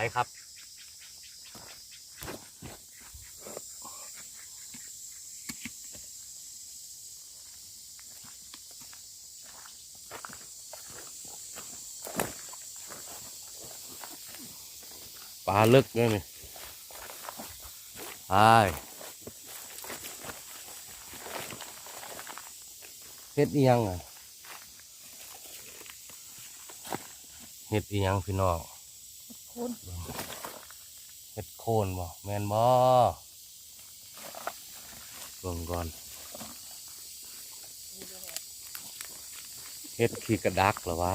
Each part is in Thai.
ไปครับ ปลาลึกเลยนี่ไปเฮ็ดอียังอะเฮ็ดอียังพี่น้อง คุณเฮ็ดโคนบ่แม่นบ่เบิ่งก่อนเฮ็ดขี้กระดักเหรอวะ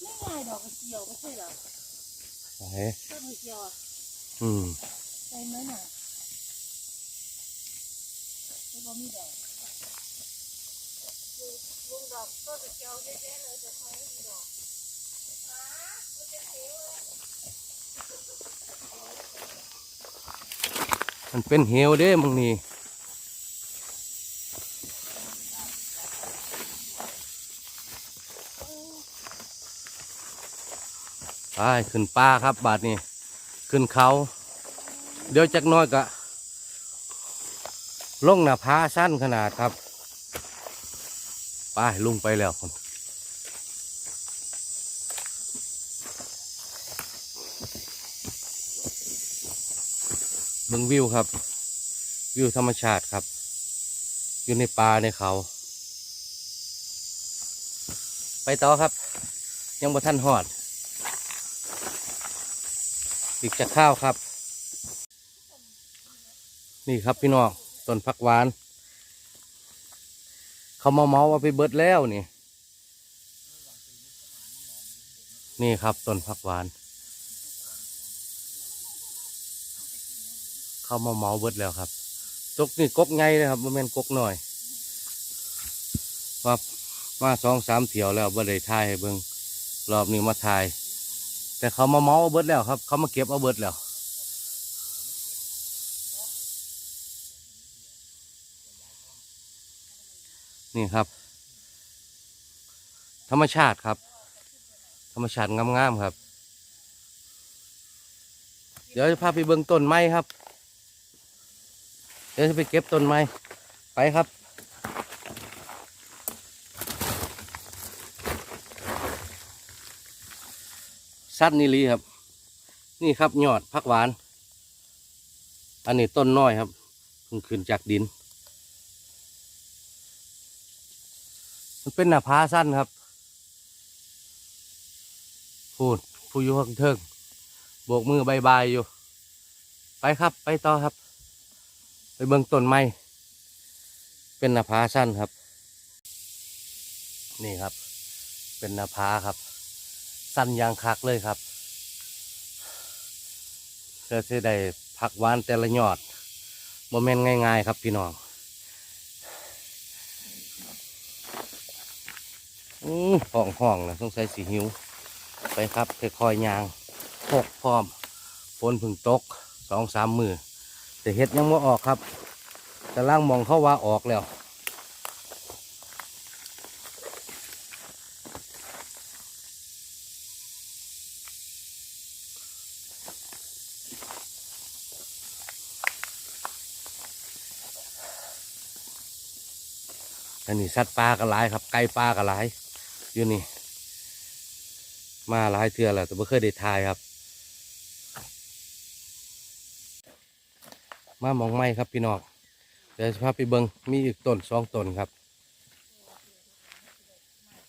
ไม่ง่ายดอกกระเจียวไม่ใช่เหรอไหนต้นกระเจียวอะอืมใช่ไหมน่ะไม่พอมีดอก ลุงดอกต้นกระเจียวเยอะแยะเลยแต่ทำไมไม่มีดอกหามันเป็นเหวเลยมันเป็นเหวเด้มึงนี่ไปขึ้นป่าครับบาดนี้ขึ้นเขา เดี๋ยวจักน้อยก็ลงหน้าผาสั้นขนาดครับ ไปลุงไปแล้วคนเบิ่งวิวครับ วิวธรรมชาติครับ อยู่ในป่าในเขา ไปต่อครับ ยังบ่ทันหอด อีกจะข้าวครับ นี่ครับพี่น้องต้นผักหวาน เขามาเมาเอาไปเบิดแล้วนี่ นี่ครับต้นผักหวาน เขามาเมาเบิดแล้วครับกกนี่กกไงเลยครับบ่แม่นกกหน่อยว่ามาสองสามเที่ยวแล้วบ่ได้ถ่ายให้เบิงรอบนี้มาถ่าย แต่เขามาเมาเอาเบิดแล้วครับ เขามาเก็บเอาเบิดแล้ว นี่ครับ ธรรมชาติครับ ธรรมชาติงามๆครับ เดี๋ยวจะพาไปเบิ่งต้นไม้ครับ เดี๋ยวจะไปเก็บต้นไม้ไปครับสัตว์นิลีครับ นี่ครับยอดผักหวาน อันนี้ต้นน้อยครับเพิ่งขึ้นจากดิน มันเป็นหน้าผาสั้นครับพูดผู้อยู่ข้างเทิงโบกมือบายบายอยู่ ไปครับไปต่อครับ ไปเบิ่งต้นไม้เป็นหน้าผาสั้นครับ นี่ครับ เป็นหน้าผาครับ สั้นยางคักเลยครับเพื่อจะได้ผักหวานแต่ละยอดโมเมนง่าย ๆ ครับพี่น้อง ห้องห้องนะต้องใส่สีหิว ไปครับค่อยๆยางพกพร้อมฝนพึ่งตกสองสามมือแต่เห็ดยังไม่ออกครับ แต่ล่างมองเข้าว่าออกแล้วอันนี้สัตว์ป่าก็หลายครับ ไก่ป่าก็หลาย อยู่นี่ มาหลายเทือแล้วแต่ไม่เคยได้ทายครับ มามองไม้ครับพี่น้องเดี๋ยวพาไปเบิงมีอีกต้นสองต้นครับ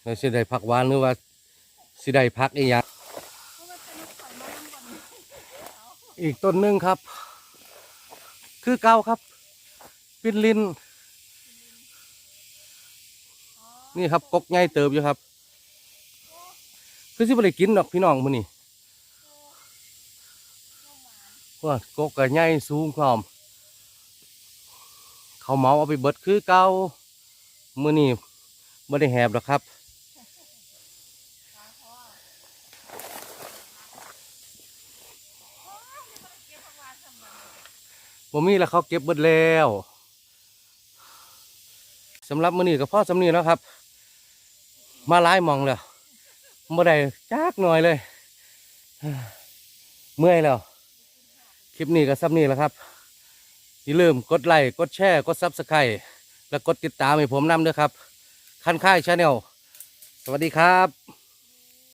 เราสิได้พักหวานหรือว่าสิได้พักอีกอย่างเพรอย่างอีกต้นหนึ่งครับ คือเก่าครับ ปินลิน นี่ครับกกใหญ่เติบอยู่ครับ คือสิบ่ได้กินดอกพี่น้องมื้อนี้ว่ากกก็ใหญ่สูงพร้อม เขาเมาเอาไปเบิดคือเก่ามื้อนี้บ่ได้แหบดอกครับบ่มีแล้วเขาเก็บเบิดแล้วสำหรับมื้อนี้ก็พ่อสำนีแล้วครับ มาหลายหมองแล้ว บ่ได้จักหน่อยเลย เมื่อยแล้ว คลิปนี้ก็ซับนี้แหล้วครับ อย่าลืมกดไลค์กดแชร์กดซับสไครต์และกดติดตามให้ผมนำด้วยครับ คันค่ายชาแนลสวัสดีครับ